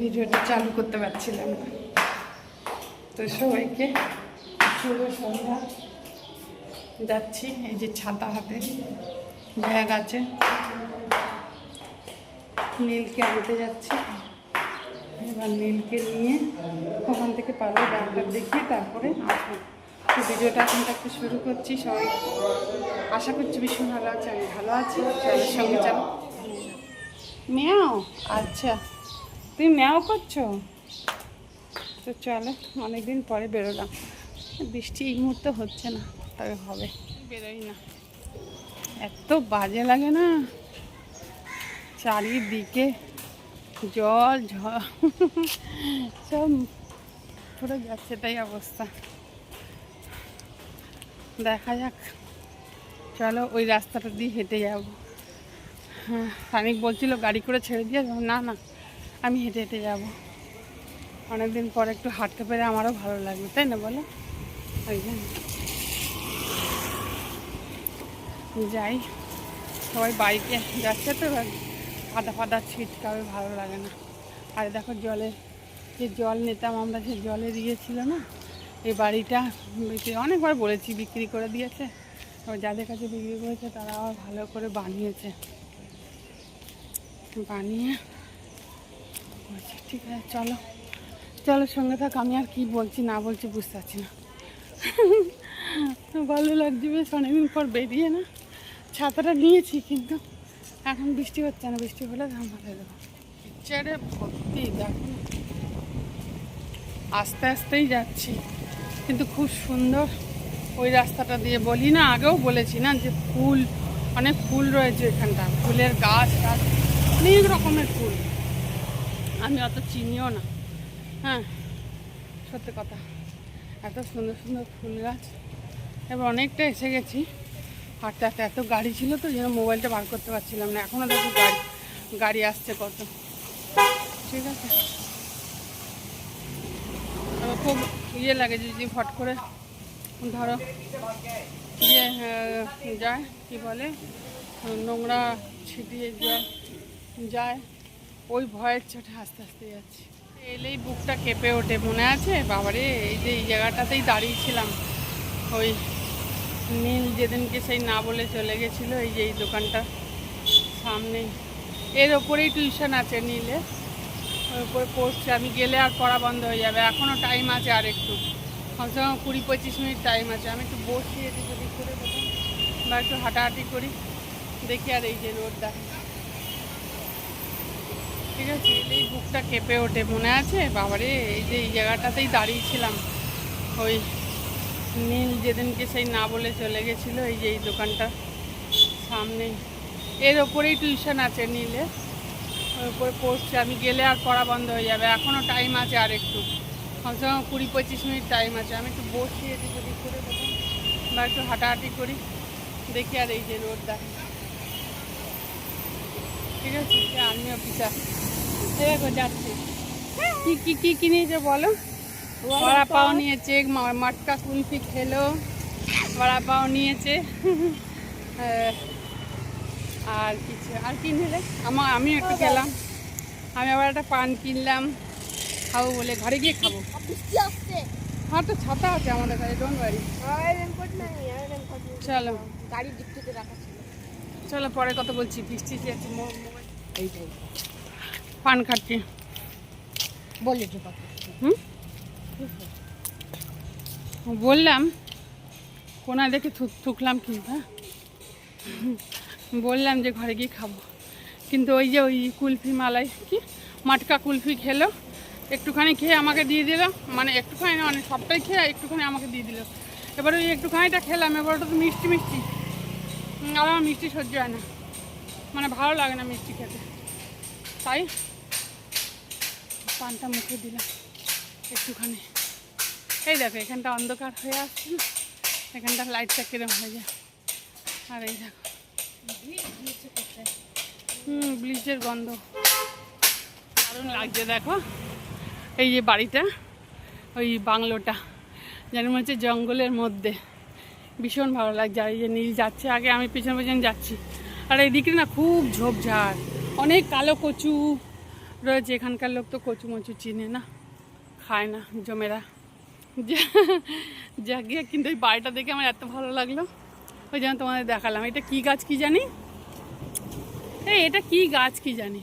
ভিডিওটা চালু করতে পারছিলাম না। তো সবাইকে শুভ সন্ধ্যা। যাচ্ছি, এই যে ছাতা হাতে। ব্যাগ আছে। নীলকে আনতে যাচ্ছি। এবার নীলকে নিয়ে ওখান থেকে পারলে ডাক্তার দেখিয়ে তারপরে আসব তো ভিডিওটা এখন থাকতে শুরু করছি সবাই। আশা করছি ভীষণ ভালো আছে, আমি ভালো আছি। চলো সঙ্গে চলো ম্যাও? আচ্ছা। তুমি ম্যাও করছ? তো চলো অনেকদিন পরে বেরোলাম। বৃষ্টি এই মুহূর্তে হচ্ছে না তবে হবে। বেরোই না। এত বাজে লাগে না। চারিদিকে জল ঝড় সব পুরো যাচ্ছে তাই অবস্থা। দেখা যাক। চলো ওই রাস্তাটা দিয়ে হেঁটে যাব। হ্যাঁ খানিক বলছিল গাড়ি করে ছেড়ে দিয়ে যাব। না না আমি হেঁটে হেঁটে যাব। অনেকদিন পর একটু হাঁটতে পেরে আমারও ভালো লাগবে তাই না বলো? ওই জন্য। যাই, সবাই বাইকে যাচ্ছে তো ফাটা ফাটা ছিটকাবে, ভালো লাগে না। আর দেখো জলে যে জল নিতাম আমরা, যে জলে দিয়েছিল না, এই বাড়িটা অনেকবার বলেছি বিক্রি করে দিয়েছে। যাদের কাছে বিক্রি করেছে, তারা আবার ভালো করে বানিয়েছে। বানিয়ে বলছে ঠিক আছে চলো চলো সঙ্গে থাক, আমি আর কি বলছি না বলছি বুঝতে পারছি না। ভালো লাগছে বেশ, অনেকদিন পর বেরিয়ে না। ছাতাটা নিয়েছি কিন্তু এখন বৃষ্টি হচ্ছে না, বৃষ্টি হলে মাথায় দেবো। পিকচারে ভর্তি, দেখো। আস্তে আস্তেই যাচ্ছি, কিন্তু খুব সুন্দর। ওই রাস্তাটা দিয়ে বলি না, আগেও বলেছি না যে ফুল, অনেক ফুল রয়েছে এখানটা। ফুলের গাছ গাছ, অনেক রকমের ফুল। আমি অত চিনিও না। হ্যাঁ সত্যি কথা। এত সুন্দর সুন্দর ফুল গাছ। এবার অনেকটা এসে গেছি। হাঁটতে হাঁটতে এত গাড়ি ছিল তো, যেন মোবাইলটা বার করতে পারছিলাম না। এখনও দেখো গাড়ি গাড়ি আসছে কত। ঠিক আছে। খুব ইয়ে লাগে যদি ফট করে ধরো ইয়ে যায়, কি বলে, নোংরা ছিটিয়ে যায় যায়। ওই ভয়ের চোটে আস্তে আস্তে যাচ্ছি। এলেই বুকটা কেঁপে ওঠে, মনে আছে? বাবারে, এই যে এই জায়গাটাতেই দাঁড়িয়েছিলাম। ওই নীল যেদিনকে সেই না বলে চলে গেছিল, এই যে এই দোকানটা সামনেই। এর ওপরেই টিউশন আছে নীলে। ওর উপরে পড়ছে আমি গেলে আর পড়া বন্ধ হয়ে যাবে। এখনও টাইম আছে আর একটু। কমসে কম কুড়ি পঁচিশ মিনিট টাইম আছে। আমি একটু বসি এদিক ওদিক করে বা একটু হাঁটাহাঁটি করি। দেখি আর এই যে রোড দেখো ঠিক আছে এলেই বুকটা কেঁপে ওঠে, মনে আছে? বাবারে, এই যে এই জায়গাটাতেই দাঁড়িয়েছিলাম। ওই নীল যেদিনকে সেই না বলে চলে গেছিল, এই যে এই দোকানটা সামনেই। এর ওপরেই টিউশন আছে নীলে। ওর উপরে পড়ছে, আমি গেলে আর পড়া বন্ধ হয়ে যাবে। এখনও টাইম আছে আর একটু। কমসে কম কুড়ি পঁচিশ মিনিট টাইম আছে। আমি একটু বসি এদিক ওদিক করে বা একটু হাঁটাহাঁটি করি। দেখি আর এই যে রোড দেখো ঠিক আছে, আর্মি অফিসার। দেখো যাচ্ছি। কি কি কি কি নিয়েছে বলো? বড়া পাও নিয়েছে মাটকা কুলফি খেলো বড়া পাও নিয়েছে। আর কিছু আর কি নিলে? আমার আমি একটু খেলাম। আমি আবার একটা পান কিনলাম খাব বলে ঘরে গিয়ে খাব। হ্যাঁ তো ছাতা আছে আমাদের কাছে নেই। চলো। ছিল। চলো পরে কথা বলছি বৃষ্টি আছে এইটাই। পান খাচ্ছি। হুম? বললাম কোনা দেখে থুক থুকলাম কিন্তু হ্যাঁ? বললাম যে ঘরে গিয়ে খাব। কিন্তু ওই যে ওই কুলফি মালাই কি? মাটকা কুলফি খেলো একটুখানি খেয়ে আমাকে দিয়ে দিল। মানে একটুখানি না মানে সবটাই খেয়ে একটুখানি আমাকে দিয়ে দিল। এবার ওই একটুখানিটা খেলাম এবার ওটা তো মিষ্টি মিষ্টি। আর আমার মিষ্টি সহ্য হয় না। মানে ভালো লাগে না মিষ্টি খেতে। তাই পানটা মুখে দিলাম একটুখানি। এই দেখো, এখানটা অন্ধকার হয়ে আসছে না? এখানটা লাইটটা কিরম হয়ে যায়? আর এই দেখো। হুম ব্লিচের গন্ধ। দারুণ লাগছে দেখো। এই যে বাড়িটা, ওই বাংলোটা, যেন মনে হচ্ছে জঙ্গলের মধ্যে। ভীষণ ভালো লাগছে। আর এই যে নীল যাচ্ছে, আগে আমি পিছন পিছন যাচ্ছি। আর এইদিকে না খুব ঝোপঝাড়, অনেক কালো কচু রয়েছে, এখানকার লোক তো কচু মচু চিনে না, খায় না জমেরা। যা- যা গিয়ে কিন্তু ওই বাড়িটা দেখে আমার এত ভালো লাগল। ওই জন্য তোমাদের দেখালাম। এটা কি গাছ কি জানি? এই, এটা কি গাছ কি জানি?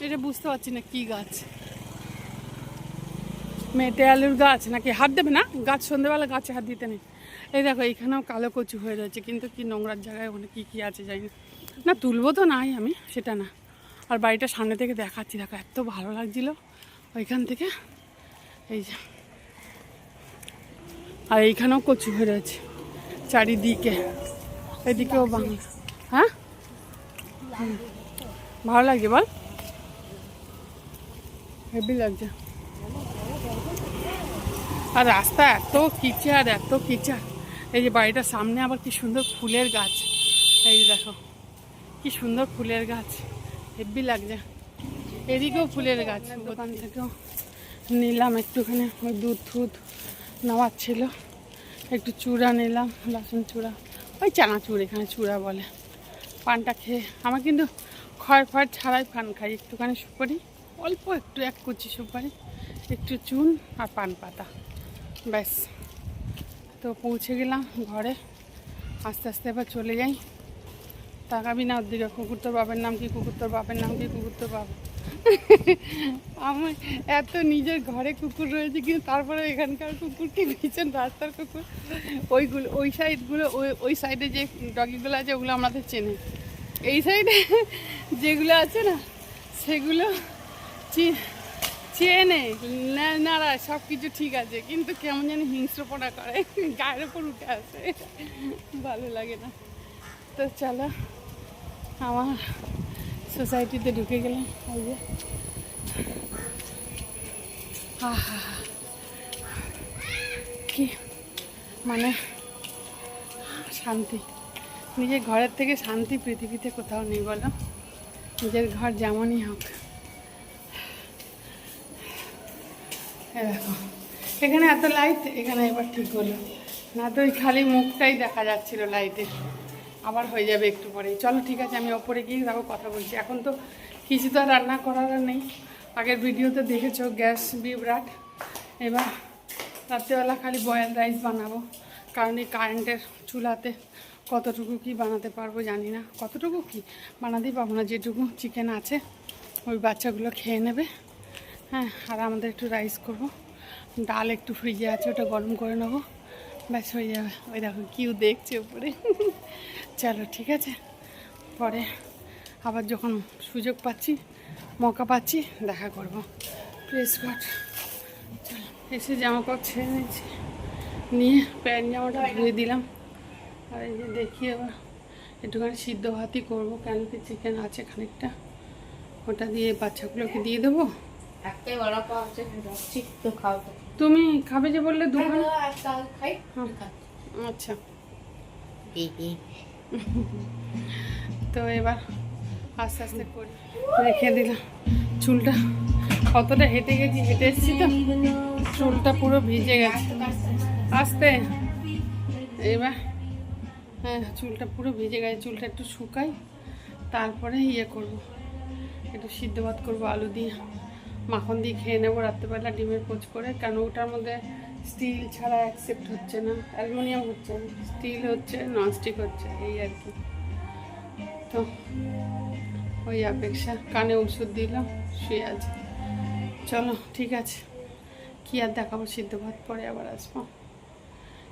এটা বুঝতে পারছি না, কি গাছ? মেটে আলুর গাছ নাকি? হাত দেবে না? গাছ সন্ধ্যেবেলা গাছে হাত দিতে নেই। এই দেখো এইখানেও কালো কচু হয়ে রয়েছে, কিন্তু কি নোংরার জায়গায় ওখানে কী কী আছে জানি না। না, তুলবো তো নাই আমি, সেটা না। আর বাড়িটা সামনে থেকে দেখাচ্ছি। দেখো, এত ভালো লাগছিল ওইখান থেকে। এই যে। আর এইখানেও কচু হয়ে রয়েছে, চারিদিকে। এদিকেও বাংলা হ্যাঁ? ভালো লাগছে, বল। হেভি লাগছে। আর রাস্তা এত কিচার এত কিচার এই যে বাড়িটার সামনে আবার কি সুন্দর ফুলের গাছ। এই দেখো, কি সুন্দর ফুলের গাছ। হেভি লাগছে। এদিকেও ফুলের গাছ দোকান থেকেও নিলাম একটুখানি ওই দুধ ফুধ নেওয়ার ছিল। একটু চূড়া নিলাম বাসন চূড়া। ওই চানাচুর এখানে চূড়া বলে। পানটা খেয়ে আমার কিন্তু খড় ফড় ছাড়াই পান খাই একটুখানি সুপারি অল্প একটু এক কুচি সুপারি একটু চুন আর পান পাতা। ব্যাস। তো পৌঁছে গেলাম ঘরে। আস্তে আস্তে এবার চলে যাই। তাকাবি না দিকে কুকুর তোর বাপের নাম কি কুকুর তোর বাপের নাম কি কুকুর তোর বাপ? আমার এত নিজের ঘরে কুকুর রয়েছে কিন্তু তারপরে এখানকার কুকুর কি ভীষণ রাস্তার কুকুর? ওইগুলো, ওই সাইডগুলো, ওই ওই সাইডে যে ডগিগুলো আছে, ওগুলো আমাদের চেনে। এই সাইডে যেগুলো আছে না, সেগুলো চেনে। না- নাড়া সব কিছু ঠিক আছে, কিন্তু কেমন জানি হিংস্রপনা করে, গায়ের ওপর উঠে আসে ভালো লাগে না। তো চলো। আমার সোসাইটিতে ঢুকে গেলাম ওই যে। কি? মানে শান্তি। নিজের ঘরের থেকে শান্তি পৃথিবীতে কোথাও নেই বলো। নিজের ঘর যেমনই হোক। দেখো, এখানে এত লাইট এখানে এবার ঠিক হলো। না তো ওই খালি মুখটাই দেখা যাচ্ছিল লাইটে আবার হয়ে যাবে একটু পরে চলো ঠিক আছে, আমি ওপরে গিয়ে দেখো কথা বলছি। এখন তো কিছু তো আর রান্না করার নেই। আগের ভিডিওতে দেখেছ গ্যাস বিভরাট। এবার রাত্রেবেলা খালি বয়েল রাইস বানাবো। কারণ এই কারেন্টের চুলাতে কতটুকু কি বানাতে পারব জানি না। কতটুকু কি? বানাতেই পারব না। যেটুকু চিকেন আছে, ওই বাচ্চাগুলো খেয়ে নেবে। হ্যাঁ আর আমাদের একটু রাইস করব। ডাল একটু ফ্রিজে আছে, ওটা গরম করে নেব। ব্যাস হয়ে যাবে। ওই দেখো কিউ দেখছে উপরে। চলো ঠিক আছে? পরে আবার যখন সুযোগ পাচ্ছি মৌকা পাচ্ছি দেখা করব। প্রেস কাট চলো এসে জামা কাপড় ছেড়ে নিয়েছি নিয়ে প্যান্ট জামাটা ধুয়ে দিলাম। আর এই যে দেখি এবার একটুখানি সিদ্ধ ভাতই করব। কেন কি চিকেন আছে খানিকটা। ওটা দিয়ে বাচ্চাগুলোকে দিয়ে দেবো। তুমি খাবে যে বললে দুখানা একটা আচ্ছা। দিদি তো এবার আস্তে আস্তে করে রেখে দিলাম। চুলটা কতটা হেঁটে গেছি, হেঁটে এসেছি তো। চুলটা পুরো ভিজে গেছে। আস্তে। এবার হ্যাঁ চুলটা পুরো ভিজে গেছে। চুলটা একটু শুকাই, তারপরে ইয়ে করব। একটু সিদ্ধ ভাত করব, আলু দিয়ে। মাখন দিয়ে খেয়ে নেব রাত্রেবেলা ডিমের পোচ করে কেন ওটার মধ্যে স্টিল ছাড়া অ্যাকসেপ্ট হচ্ছে না, অ্যালুমিনিয়াম হচ্ছে না, স্টিল হচ্ছে ননস্টিক হচ্ছে, এই আর কি। তো, ওই অপেক্ষা, কানে ওষুধ দিলাম, শুয়ে আছে। চলো, ঠিক আছে। কি আর দেখাবো, সিদ্ধ ভাত, পরে আবার আসব।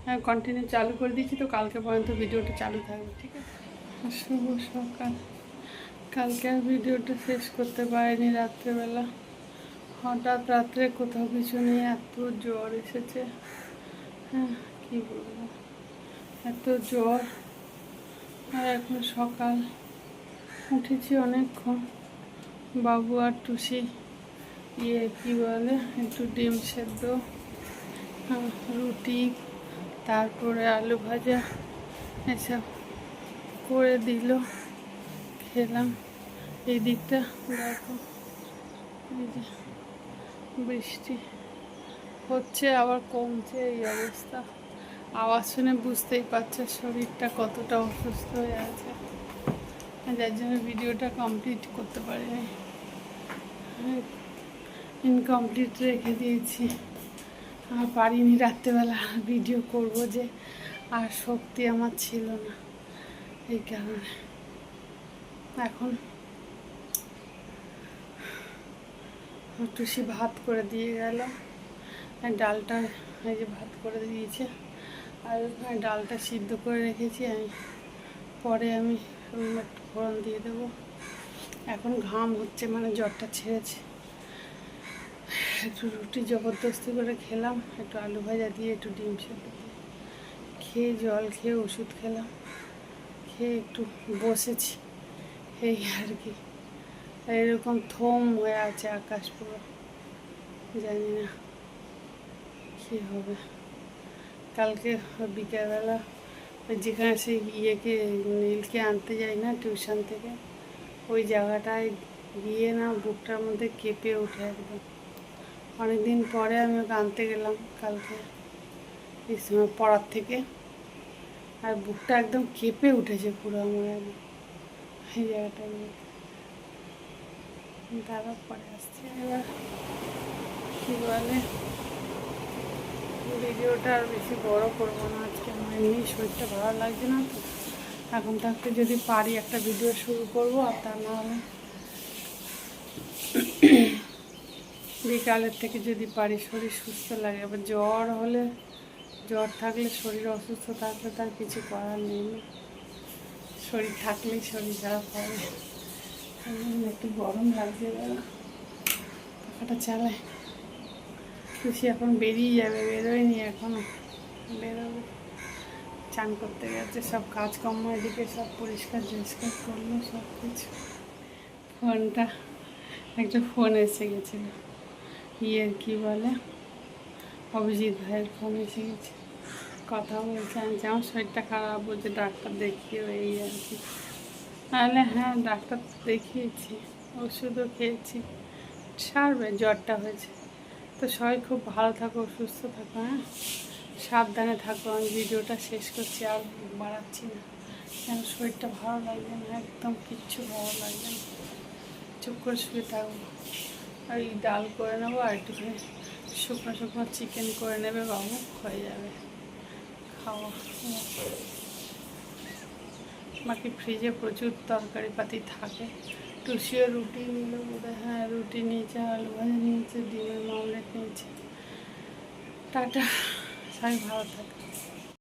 হ্যাঁ কন্টিনিউ চালু করে দিচ্ছি তো, কালকে পর্যন্ত ভিডিওটা চালু থাকবে, ঠিক আছে? শুভ সকাল। কালকে আর ভিডিওটা শেষ করতে পারিনি রাত্রেবেলা। হঠাৎ রাত্রে কোথাও কিছু নেই এত জ্বর এসেছে। হ্যাঁ কী বলব? এত জ্বর। আর এখন সকাল। উঠেছি অনেকক্ষণ। বাবু আর টুসি ইয়ে কী বলে একটু ডিম সেদ্ধ হ্যাঁ, রুটি তারপরে আলু ভাজা এসব করে দিল। খেলাম। এই দিকটা দেখো। এই যে বৃষ্টি হচ্ছে, আবার কমছে এই অবস্থা। আওয়াজ শুনে বুঝতেই পারছে শরীরটা কতটা অসুস্থ হয়ে আছে। যার জন্য ভিডিওটা কমপ্লিট করতে পারিনি ইনকমপ্লিট রেখে দিয়েছি। আর পারিনি রাত্রেবেলা ভিডিও করব যে, আর শক্তি আমার ছিল না। এই কারণে। এখন টুসি ভাত করে দিয়ে গেল। ডালটা এই যে ভাত করে দিয়েছে। আর ডালটা সিদ্ধ করে রেখেছি। আমি পরে আমি একটু ফোড়ন দিয়ে দেবো। এখন ঘাম হচ্ছে মানে জ্বরটা ছেড়েছে। একটু রুটি জবরদস্তি করে খেলাম, একটু আলু ভাজা দিয়ে, একটু ডিম সেদ্ধ খেয়ে জল, খেয়ে ওষুধ খেলাম। খেয়ে একটু বসেছি। এই আর কি। এরকম থম হয়ে আছে আকাশ পুরো জানি না কী হবে কালকে বিকেলবেলা যেখানে সেই ইয়েকে, নীলকে আনতে যাই না টিউশন থেকে, ওই জায়গাটায় গিয়ে না বুকটার মধ্যে কেঁপে উঠে একদম অনেকদিন পরে আমি ওকে আনতে গেলাম কালকে সময় পড়ার থেকে, আর বুকটা একদম কেঁপে উঠেছে পুরো আমার, এই জায়গাটায় গিয়ে। দাদা পরে আসছে। এবার কী বলে? ভিডিওটা আর বেশি বড় করব না। আজকে আমার এমনি শরীরটা ভালো লাগছে না তো। এখন থাকতে যদি পারি একটা ভিডিও শুরু করব, আর তা না হলে বিকালের থেকে যদি পারি শরীর সুস্থ লাগে। আবার জ্বর হলে, জ্বর থাকলে শরীর অসুস্থ থাকলে তার কিছু করার নেই। শরীর থাকলেই শরীর খারাপ হবে। একটু গরম লাগছে পাখাটা চালায়। খুশি এখন বেরিয়ে যাবে, বেরোয়নি এখনও। বেরোবে। চান করতে গেছে, সব কাজকর্ম এদিকে সব পরিষ্কার পরিষ্কার করল, সব কিছু। ফোনটা, একটা ফোন এসে গেছিল ইয়ের কি বলে? অভিজিৎ ভাইয়ের ফোন এসে গেছে। কথা বলছে, আমি আমার শরীরটা খারাপ বলছে, ডাক্তার দেখিয়ে এই আর কি। তাহলে হ্যাঁ ডাক্তার দেখিয়েছি, ওষুধও খেয়েছি। সারবে, জ্বরটা হয়েছে। তো সবাই খুব ভালো থাকো, সুস্থ থাকো হ্যাঁ? সাবধানে থাকো, আমি ভিডিওটা শেষ করছি, আর বাড়াচ্ছি না। কেন শরীরটা ভালো লাগবে না, একদম কিচ্ছু ভালো লাগবে না। চুপ করে শুয়ে থাকব আর এই ডাল করে নেব, আর একটুখানি শুকনো শুকনো চিকেন করে নেবে বাবু, হয়ে যাবে। খাওয়া। বাকি ফ্রিজে প্রচুর তরকারি পাতি থাকে। টুসিও রুটি নিল বোধহয়। হ্যাঁ রুটি নিয়েছে, আলু ভাজা নিয়েছে, ডিমের মামলেট নিয়েছে। টাটা, সবাই ভালো থাকে।